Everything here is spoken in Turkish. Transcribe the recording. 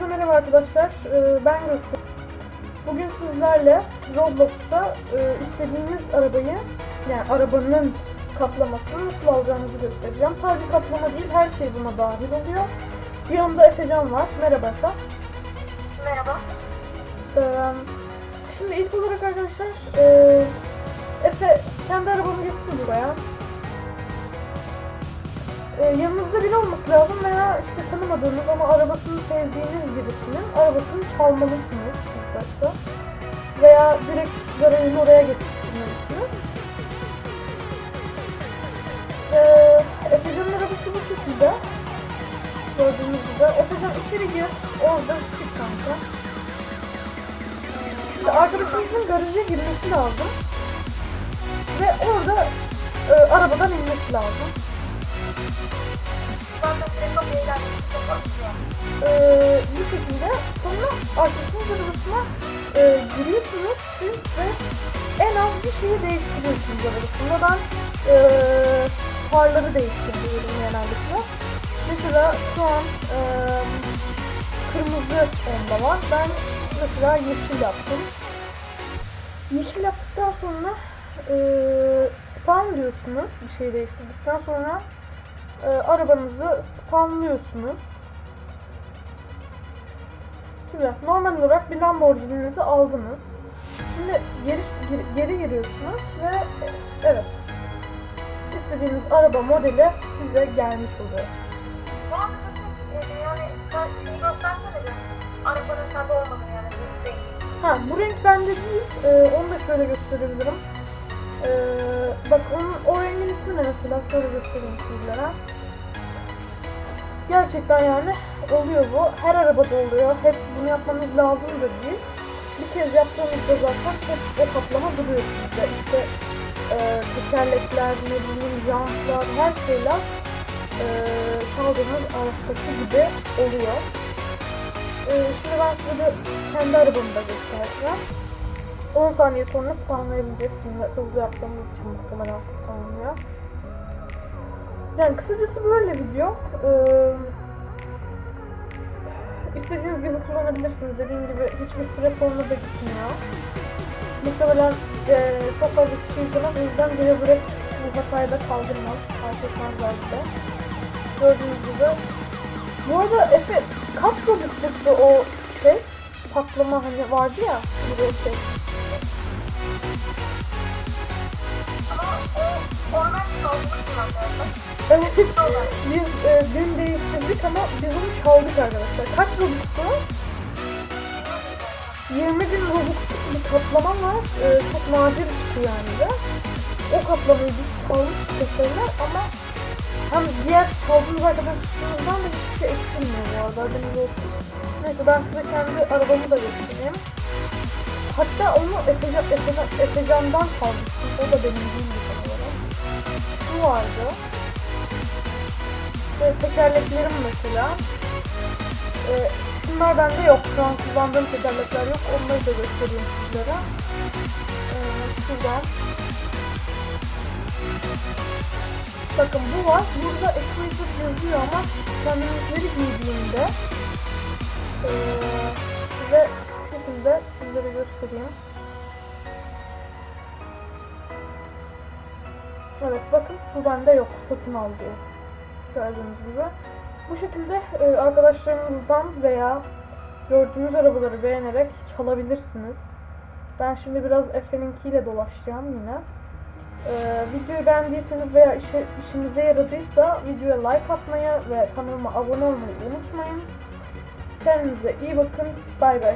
arkadaşlar, e, ben Gökçe. Bugün sizlerle Roblox'ta e, istediğiniz arabayı, yani arabanın kaplamasını nasıl alacağınızı göstereceğim. Sadece kaplama değil, her şey buna dahil oluyor. Bir yanımda Efecan var. Merhaba Efe. Merhaba. Ee, şimdi ilk olarak arkadaşlar, e, Efe kendi arabanı getirsin buraya. E, yanınızda biri olması lazım veya işte tanımadığınız ama arabasını sevdiğiniz birisinin arabasını çalmalısınız ilk. Veya direkt garajın oraya getirmelisiniz. E, Efecan'ın arabası bu şekilde. Gördüğünüz gibi. Efecan içeri gir. Orada çık kanka. Şimdi arkadaşımızın garaja girmesi lazım. Ve orada e, arabadan inmesi lazım. Zaten senin çok eğlenceli çok atıyor. e, bu şekilde sonra arkadaşınız arabasına e, giriyorsunuz siz ve en az bir şeyi değiştiriyorsunuz arabasında. Ben e, farları değiştiriyorum genellikle. Mesela şu an e, kırmızı onda var. Ben mesela yeşil yaptım. Yeşil yaptıktan sonra e, spawn diyorsunuz bir şey değiştirdikten sonra e, arabanızı spawnlıyorsunuz. Şimdi normal olarak bir Lamborghini'nizi aldınız. Şimdi geri, geri, geri giriyorsunuz ve e, evet istediğiniz araba modeli size gelmiş oluyor. Bu arada bakın e, yani sen şeyi göstersene bir. Arabanın tabi olmadı yani bu değil. Ha bu renk bende değil. Ee, onu da şöyle gösterebilirim. Ee, bak onun o rengin ismi ne mesela? Şöyle göstereyim sizlere. Gerçekten yani oluyor bu. Her arabada oluyor. Hep bunu yapmanız lazım da değil. Bir kez yaptığınızda zaten hep o kaplama duruyor sizde. İşte e, tekerlekler, ne bileyim jantlar, her şeyler e, çaldığınız araçtaki gibi oluyor. Ee, şimdi ben size kendi arabamı da göstereceğim. 10 saniye sonra spawnlayabileceğiz şimdi hızlı yaptığımız için muhtemelen spawnlıyor. Yani kısacası böyle video. Ee, istediğiniz gibi kullanabilirsiniz. Dediğim gibi hiçbir süre sonra da gitmiyor. Muhtemelen e, çok fazla kişi izlemez. O yüzden jailbreak bu hatayı da kaldırmaz. Fark etmezler bize. Gördüğünüz gibi bu arada Efe kaç robux'tu o şey? Patlama hani vardı ya bir şey. Biz e, dün değiştirdik ama biz onu çaldık arkadaşlar. Kaç robux'tu? 20 bin robux'luk bir kaplama var. E, çok nadir çıktı yani de. O kaplamayı biz çaldık teşekkürler ama hem diğer çaldığımız arkadaşlarımızdan da hiçbir şey eksilmiyor bu arada. Haberiniz olsun. Neyse ben size kendi arabamı da göstereyim. Hatta onu Efecan, Efecan, Efecan'dan çalmıştım. O da benim değildi sanırım. Şu vardı. Ve tekerleklerim mesela. Ee, şunlar bende yok. Şu an kullandığım tekerlekler yok. Onları da göstereyim sizlere. Ee, şuradan. Bakın bu var. Burada exclusive yazıyor ama kendimizleri giydiğimde ee, ve şekilde sizlere göstereyim. Evet bakın bu bende yok. Satın al. Gördüğünüz gibi. Bu şekilde e, arkadaşlarınızdan veya gördüğünüz arabaları beğenerek çalabilirsiniz. Ben şimdi biraz Efe'ninkiyle dolaşacağım yine. Ee, videoyu beğendiyseniz veya işe, işinize yaradıysa videoya like atmayı ve kanalıma abone olmayı unutmayın. Kendinize iyi bakın. Bay bay.